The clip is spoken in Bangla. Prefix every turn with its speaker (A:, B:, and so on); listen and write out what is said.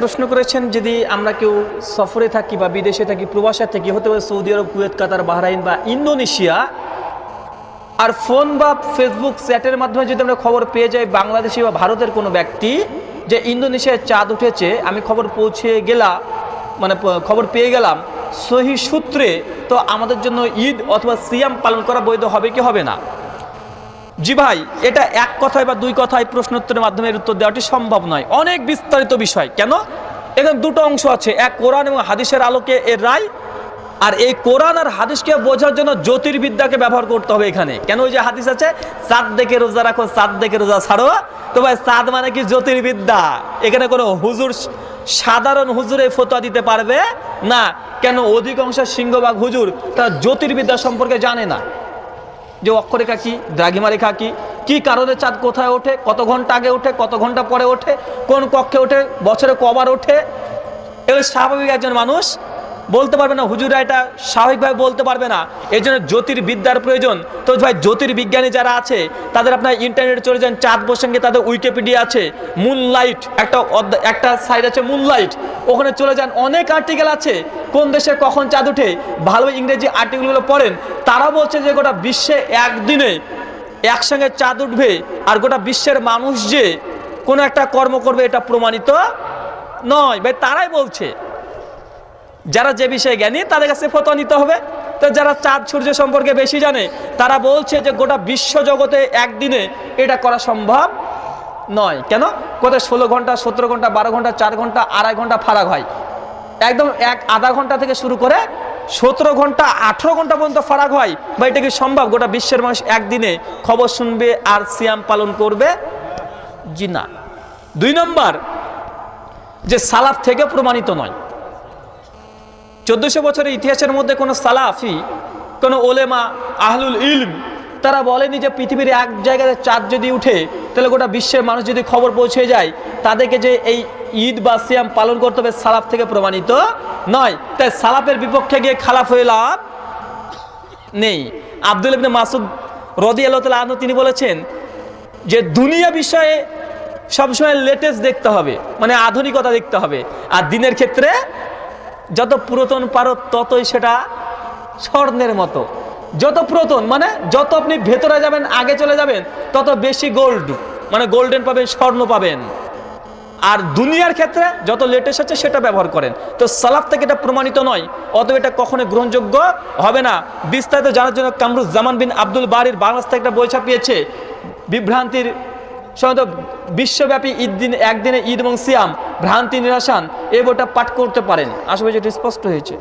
A: প্রশ্ন করেছেন, যদি আমরা কেউ সফরে থাকি বা বিদেশে থাকি, প্রবাসে থাকি, হতে পারে Saudi Arabia, Kuwait, Qatar, Bahrain বা ইন্দোনেশিয়া, আর ফোন বা ফেসবুক চ্যাটের মাধ্যমে যদি আমরা খবর পেয়ে যাই বাংলাদেশি বা ভারতের কোনো ব্যক্তি যে ইন্দোনেশিয়ায় চাঁদ উঠেছে, আমি খবর পৌঁছে গেলাম মানে খবর পেয়ে গেলাম, সহি সূত্রে তো আমাদের জন্য ঈদ অথবা সিয়াম পালন করা বৈধ হবে কি হবে না? জি ভাই, এটা এক কথায় বা দুই কথায় প্রশ্নোত্তরের মাধ্যমে উত্তর দেওয়াটি সম্ভব নয়। অনেক বিস্তারিত বিষয়। কেন? এখানে দুটো অংশ আছে। এক, কোরআন এবং হাদিসের আলোকে এর রায়। আর এই কোরআন আর হাদিসকে বোঝার জন্য জ্যোতির্বিদ্যাকে ব্যবহার করতে হবে এখানে। কেন ওই যে হাদিস আছে চাঁদ দেখে রোজা রাখো চাঁদ দেখে রোজা ছাড়ো। তো ভাই চাঁদ মানে কি? জ্যোতির্বিদ্যা। এখানে কোনো হুজুর সাধারণ হুজুরে ফতোয়া দিতে পারবে? না। কেন অধিকাংশ সিংহবাগ হুজুর তারা জ্যোতির্বিদ্যা সম্পর্কে জানে না। যে অক্ষরেখা কি দ্রাঘিমা রেখা কি কি কারণে চাঁদ কোথায় ওঠে, কত ঘণ্টা আগে ওঠে, কত ঘণ্টা পরে ওঠে, কোন কক্ষে ওঠে, বছরে কবার ওঠে? এগুলো স্বাভাবিক একজন মানুষ। বলতে পারবে না হুজুরা এটা স্বাভাবিকভাবে বলতে পারবে না। এই জন্য জ্যোতির্বিদ্যার প্রয়োজন। তো ভাই, জ্যোতির্বিজ্ঞানী যারা আছে, তাদের আপনার ইন্টারনেটে চলে যান, চাঁদ প্রসঙ্গে তাদের উইকিপিডিয়া আছে মুন লাইট একটা একটা সাইড আছে মুন লাইট ওখানে চলে যান, অনেক আর্টিকেল আছে, কোন দেশে কখন চাঁদ উঠে ভালো ইংরেজি আর্টিকেলগুলো পড়েন, তারা বলছে যে গোটা বিশ্বে একদিনে একসঙ্গে চাঁদ উঠবে, আর গোটা বিশ্বের মানুষ যে কোনো একটা কর্ম করবে, এটা প্রমাণিত নয়। ভাই, তারাই বলছে। যারা যে বিষয়ে জ্ঞানী, তাদের কাছে ফতোয়া নিতে হবে। তো যারা চাঁদ সূর্য সম্পর্কে বেশি জানে, তারা বলছে যে গোটা বিশ্ব জগতে একদিনে এটা করা সম্ভব নয়। কেন? কোথায় ষোলো ঘণ্টা, সতেরো ঘণ্টা, বারো ঘণ্টা, চার ঘণ্টা, আড়াই ঘণ্টা ফারাক হয়। একদম এক আধা ঘণ্টা থেকে শুরু করে সতেরো ঘণ্টা, আঠেরো ঘণ্টা পর্যন্ত ফারাক হয়। বা এটা কি সম্ভব? গোটা বিশ্বের মানুষ একদিনে খবর শুনবে আর সিয়াম পালন করবে? জি না। দুই নম্বর, যে সালাফ থেকে প্রমাণিত নয়। চোদ্দশো বছরের ইতিহাসের মধ্যে কোনো সালাফি, কোনো ওলেমা, আহলুল ইলম, তারা বলেনি যে পৃথিবীর এক জায়গায় চাঁদ যদি উঠে, তাহলে গোটা বিশ্বের মানুষ যদি খবর পৌঁছে যায়, তাদেরকে যে এই ঈদ বা সিয়াম পালন করতে হবে সালাফ থেকে প্রমাণিত নয়। তাই সালাফের বিপক্ষে গিয়ে খালাফ হয়ে লাভ নেই। আব্দুল ইবনে মাসুদ রদি আল্লাহ তালা আনহু তিনি বলেছেন যে দুনিয়া বিষয়ে সবসময় লেটেস্ট দেখতে হবে মানে আধুনিকতা দেখতে হবে। আর দিনের ক্ষেত্রে যত পুরাতন পারো, ততই সেটা স্বর্ণের মতো। যত পুরাতন মানে যত আপনি ভেতরে যাবেন, আগে চলে যাবেন, তত বেশি গোল্ড মানে গোল্ডেন পাবেন, স্বর্ণ পাবেন। আর দুনিয়ার ক্ষেত্রে যত লেটেস্ট আছে, সেটা ব্যবহার করেন। তো সালাফ থেকে এটা প্রমাণিত নয়, অতএব এটা কখনো গ্রহণযোগ্য হবে না। বিস্তারিত জানার জন্য কামরুজ জামান বিন আব্দুল বারির বাংলাদেশ থেকে একটা বই ছাপিয়েছে, বিভ্রান্তির সাধারণত বিশ্বব্যাপী ঈদ দিন, একদিনে ঈদ এবং সিয়াম। ভ্রান্তি নিরাসান এ বইটা পাঠ করতে পারেন। আশা করি যেটা স্পষ্ট হয়েছে।